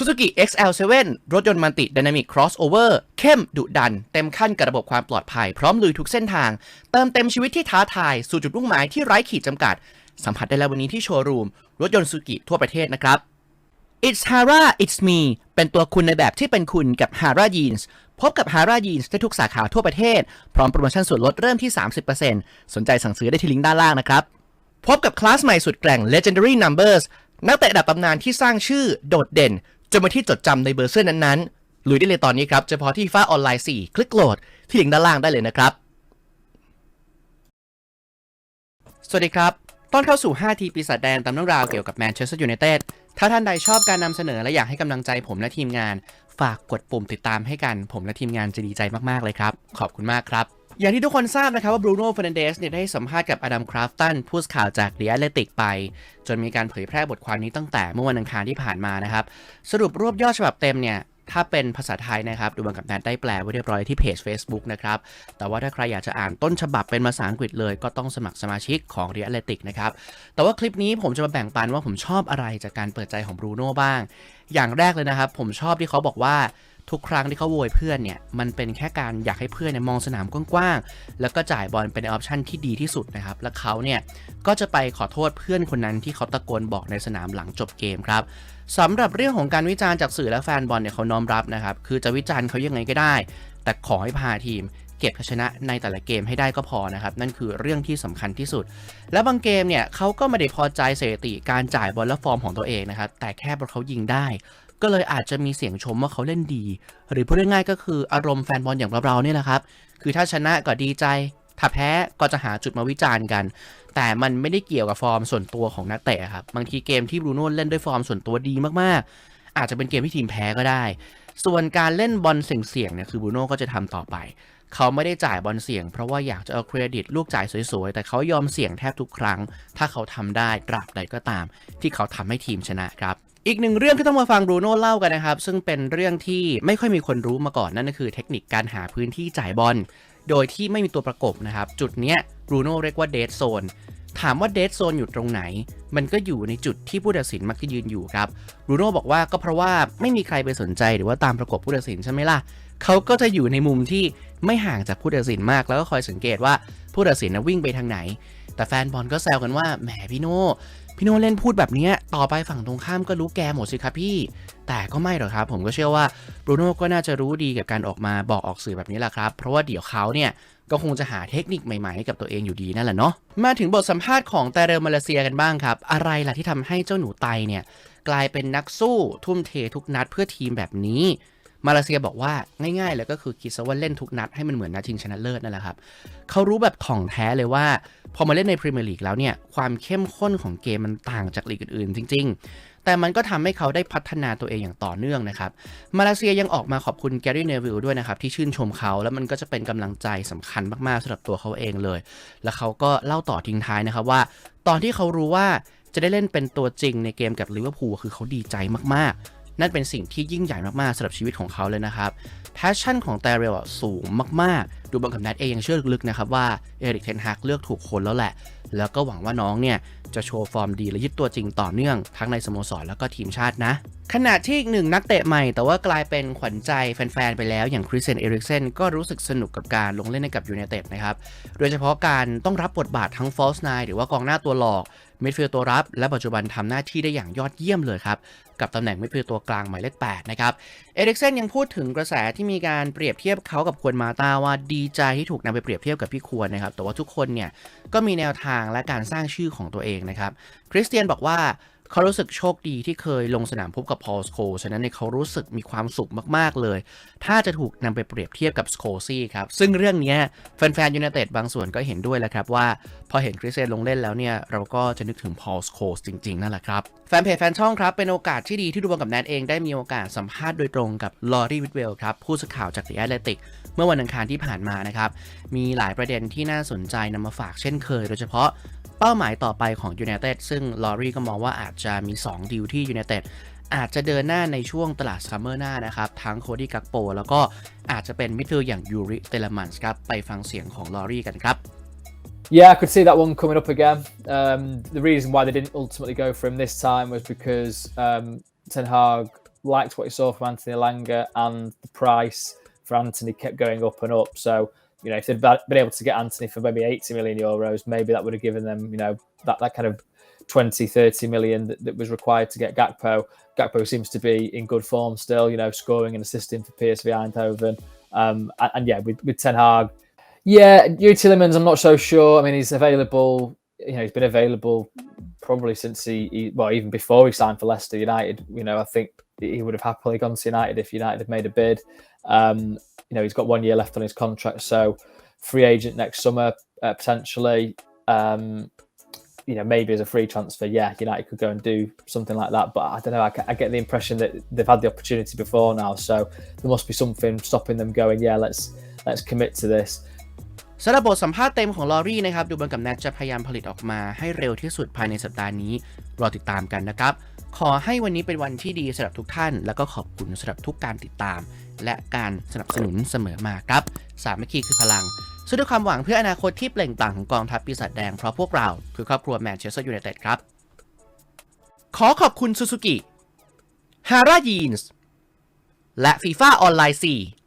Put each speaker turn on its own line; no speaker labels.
Suzuki XL7 รถยนต์มันติ Dynamic Crossover เข้มดุดัน เต็มขั้นกับระบบความปลอดภัย พร้อมลุยทุกเส้นทาง เติมเต็มชีวิตที่ท้าทาย สู่จุดมุ่งหมายที่ไร้ขีดจำกัด สัมผัสได้แล้ววันนี้ที่โชว์รูม รถยนต์ Suzuki ทั่วประเทศนะครับ It's Hara It's Me เป็นตัวคุณในแบบที่เป็นคุณกับ Hara Jeans พบกับ Hara Jeans ได้ทุกสาขาทั่วประเทศ พร้อมโปรโมชั่นส่วนลดเริ่มที่ 30%สนใจสั่งซื้อได้ที่ลิงก์ด้านล่างนะครับ พบกับคลาสใหม่สุดแกร่ง Legendary Numbers นักเตะระดับตำนานที่สร้างชื่อโดดเด่น จนมาที่จดจำในเบอร์เสื้อนั้นๆลุยได้เลยตอนนี้ครับเฉพาะที่ฟ้าออนไลน์ 4 คลิกโหลดที่ลิงก์ด้านล่างได้เลยนะครับ สวัสดีครับ ต้อนเข้าสู่ 5 ทีปีศาจแดงตามเรื่องราวเกี่ยวกับแมนเชสเตอร์ยูไนเต็ดถ้าท่านใดชอบการนำเสนอและอยากให้กำลังใจผมและทีมงาน ฝากกดปุ่มติดตามให้กัน ผมและทีมงานจะดีใจมากๆเลยครับ ขอบคุณมากครับ อย่างที่ทุกคนทราบนะครับว่าบรูโน่เฟรนเดสเนี่ยได้สัมภาษณ์กับอดัมคราฟตันผู้ข่าวจากเดียเลติกไป จนมีการเผยแพร่บทความนี้ตั้งแต่เมื่อวันอังคารที่ผ่านมานะครับ สรุปรวบยอดฉบับเต็มเนี่ยถ้าเป็นภาษาไทยนะครับ ดูบังกับแนทได้แปลไว้เรียบร้อยที่เพจ Facebook นะครับ แต่ว่าถ้าใครอยากจะอ่านต้นฉบับเป็นภาษาอังกฤษเลยก็ต้องสมัครสมาชิกของ r e a l i t i c นะครับ แต่ว่าคลิปนี้ผมจะมาแบ่งปันว่าผมชอบอะไรจากการเปิดใจของบรูโน่บ้าง อย่างแรกเลยนะครับ ผมชอบที่เขาบอกว่า ทุกครั้งที่เขาโวยเพื่อนเนี่ยมันเป็นแค่การอยากให้เพื่อนเนี่ยมองสนามกว้างๆแล้วก็จ่ายบอลเป็นออปชันที่ดีที่สุดนะครับและเขาเนี่ยก็จะไปขอโทษเพื่อนคนนั้นที่เขาตะโกนบอกในสนามหลังจบเกมครับสำหรับเรื่องของการวิจารณ์จากสื่อและแฟนบอลเนี่ยเขาน้อมรับนะครับคือจะวิจารณ์เขายังไงก็ได้ แต่ขอให้พาทีม เก็บชนะในแต่ละเกมให้ได้ก็พอนะครับ นั่นคือเรื่องที่สำคัญที่สุด และบางเกมเนี่ยเขาก็ไม่ได้พอใจสถิติการจ่ายบอลและฟอร์มของตัวเองนะครับ แต่แค่เพราะเขายิงได้ ก็เลยอาจจะมีเสียงชมว่าเขาเล่นดี หรือพูดง่ายๆก็คืออารมณ์แฟนบอลอย่างเราๆเนี่ยแหละครับ คือถ้าชนะก็ดีใจ ถ้าแพ้ก็จะหาจุดมาวิจารณ์กัน แต่มันไม่ได้เกี่ยวกับฟอร์มส่วนตัวของนักเตะครับ บางทีเกมที่บรูโน่เล่นด้วยฟอร์มส่วนตัวดีมากๆ อาจจะเป็นเกมที่ทีมแพ้ก็ได้ส่วนการเล่นบอลเสี่ยงๆเนี่ยคือบรูโน่ก็จะทำต่อไป เขาไม่ได้จ่ายบอลเสี่ยงเพราะว่าอยากจะเอาเครดิตลูกจ่ายสวยๆ แต่เขายอมเสี่ยงแทบทุกครั้ง ถ้าเขาทำได้ตราบใดก็ตาม ที่เขาทำให้ทีมชนะครับอีกหนึ่งเรื่องที่ต้องมาฟังบรูโน่เล่ากันนะครับ ซึ่งเป็นเรื่องที่ไม่ค่อยมีคนรู้มาก่อนนั่นก็คือเทคนิคการหาพื้นที่จ่ายบอลโดยที่ไม่มีตัวประกบนะครับ จุดเนี้ยบรูโน่เรียกว่าเดทโซนถามว่าเดทโซนอยู่ตรงไหน มันก็อยู่ในจุดที่ผู้ตัดสินมักจะยืนอยู่ครับบรูโน่บอกว่าก็เพราะว่าไม่มีใครไปสนใจหรือว่าตามประกบผู้ตัดสินใช่ไหมล่ะเขาก็จะอยู่ในมุมที่ ไม่ห่างจากผู้ตัดสินมากแล้วก็คอยสังเกตว่าผู้ตัดสินนะวิ่งไปทางไหน แต่แฟนบอลก็แซวกันว่าแหมพี่โน่พี่โน่เล่นพูดแบบนี้ต่อไปฝั่งตรงข้ามก็รู้แกหมดสิครับพี่ แต่ก็ไม่หรอกครับ ผมก็เชื่อว่าบรูโน่ก็น่าจะรู้ดีกับการออกมาบอกออกสื่อแบบนี้แหละครับ เพราะว่าเดี๋ยวเขาเนี่ยก็คงจะหาเทคนิคใหม่ๆให้กับตัวเองอยู่ดีนั่นแหละเนาะมาถึงบทสัมภาษณ์ของแต่เรลมาเลเซียกันบ้างครับ อะไรล่ะที่ทำให้เจ้าหนูไตเนี่ยกลายเป็นนักสู้ทุ่มเททุกนัดเพื่อทีมแบบนี้ มาเลเซียบอกว่าง่ายๆเลยก็คือคิดซะว่าเล่นทุกนัดให้มันเหมือนนัดชิงชนะเลิศนั่นแหละครับเขารู้แบบถ่องแท้เลยว่า พอมาเล่นในพรีเมียร์ลีกแล้วเนี่ยความเข้มข้นของเกมมันต่างจากลีกอื่นๆ จริง ๆ แต่มันก็ทำให้เขาได้พัฒนาตัวเองอย่างต่อเนื่องนะครับ มาเลเซียยังออกมาขอบคุณแกรี่เนวิลด้วยนะครับ ที่ชื่นชมเขาแล้วมันก็จะเป็นกำลังใจสำคัญมากๆสำหรับตัวเขาเองเลย แล้วเขาก็เล่าต่อทิ้งท้ายนะครับว่า ตอนที่เขารู้ว่าจะได้เล่นเป็นตัวจริงในเกมกับลิเวอร์พูลคือเขาดีใจมากๆ นั่นเป็นสิ่งที่ยิ่งใหญ่มากๆสำหรับชีวิตของเขาเลยนะครับแพชชั่นของแตเรลสูงมากๆดูบังกับนัดเองยังเชื่อลึกๆนะครับว่าเอริกเทนฮากเลือกถูกคนแล้วแหละ แล้วก็หวังว่าน้องเนี่ย จะโชว์ฟอร์มดีและยึดตัวจริงต่อเนื่อง ทั้งในสโมสรแล้วก็ทีมชาตินะ ขณะที่อีกหนึ่งนักเตะใหม่แต่ว่ากลายเป็นขวัญใจแฟนๆ ไปแล้วอย่างคริสเซนเอริกเซนก็รู้สึกสนุกกับการลงเล่นในกับยูไนเต็ดนะครับ โดยเฉพาะการต้องรับบทบาททั้งฟอลส์ไนหรือว่ากองหน้าตัวหลอกมิดฟิลด์ตัวรับ และปัจจุบันทำหน้าที่ได้อย่างยอดเยี่ยมเลยครับกับตำแหน่งมิดฟิลด์ตัวกลางหมายเลข8นะครับเอริกเซนยังพูดถึงกระแสที่มีการเปรียบเทียบเขากับควรมาตาว่าดีใจที่ถูกนำไปเปรียบเทียบกับพี่ควรนะครับ แต่ว่าทุกคนเนี่ยก็มีแนวทางและการสร้างชื่อของตัวเองนะครับ คริสเตียนบอกว่า เขารู้สึกโชคดีที่เคยลงสนามพบกับพอลสโคฉะนั้นเนี่ยเขารู้สึกมีความสุขมาก ๆ เลย ถ้าจะถูกนำไปเปรียบเทียบกับสโคซี่ครับ ซึ่งเรื่องนี้แฟนๆยูไนเต็ดบางส่วนก็เห็นด้วยแหละครับว่า พอเห็นคริสเซนลงเล่นแล้วเนี่ย เราก็จะนึกถึงพอลสโคสจริง ๆ นั่นแหละครับ แฟนเพจแฟนช่องครับ เป็นโอกาสที่ดีที่ดูบอลกับแนทเองได้มีโอกาสสัมภาษณ์โดยตรงกับลอรี่วิทเวลครับผู้สื่อข่าวจาก The Athletic เมื่อวันอังคารที่ผ่านมานะครับมีหลายประเด็นที่น่าสนใจนำมาฝากเช่นเคย โดยเฉพาะ เป้าหมายต่อไปของยู n นเต็ดซึ่งลอรี่ก็มองว่าอาจจะมี 2 ดีลที่ยู n นเต็ดอาจจะเดินหน้าในช่วงตลาดซัมเมอร์หน้านะครับ ทั้งโคดี้กักโป แล้วก็อาจจะเป็นมิดฟิลด์อย่างยูริเตลมันส์ครับ ไปฟังเสียงของลอรี่กันครับ
Yeah, I could see that one coming up again. Um, the reason why they didn't ultimately go for him this time was because um, Ten Hag liked what he saw from Anthony Langer, and the price for Anthony kept going up and up. So, you know, if they'd been able to get Anthony for maybe 80 million euros, maybe that would have given them, you know, that, that kind of 20, 30 million that, that was required to get Gakpo. Gakpo seems to be in good form still, you know, scoring and assisting for PSV Eindhoven. Um, and, and yeah, with, with Ten Hag, yeah, Yuri Tillemans, I'm not so sure. I mean, he's available. You know, he's been available probably since he, he, well, even before he signed for Leicester United. You know, I think he would have happily gone to United if United had made a bid. Um, you know, he's got one year left on his contract, so free agent next summer uh, potentially. Um, you know, maybe as a free transfer, yeah, United could go and do something like that. But I don't know. I, I get the impression that they've had the opportunity before now, so there must be something stopping them going. Yeah, let's let's commit to this.
สำหรับบทสัมภาษณ์เต็มของลอรี่นะครับ ดูเหมือนกับแนทจะพยายามผลิตออกมาให้เร็วที่สุดภายในสัปดาห์นี้ รอติดตามกันนะครับ ขอให้วันนี้เป็นวันที่ดีสำหรับทุกท่าน แล้วก็ขอบคุณสำหรับทุกการติดตาม และการสนับสนุนเสมอมาครับ สามัคคีคือพลังสู้ด้วยความหวังเพื่ออนาคตที่เปล่งปลั่งของกองทัพปีศาจแดงเพราะพวกเราคือครอบครัวแมนเชสเตอร์ยูไนเต็ดครับ ขอขอบคุณซูซูกิฮาร่ายีนส์และฟีฟ่าออนไลน์4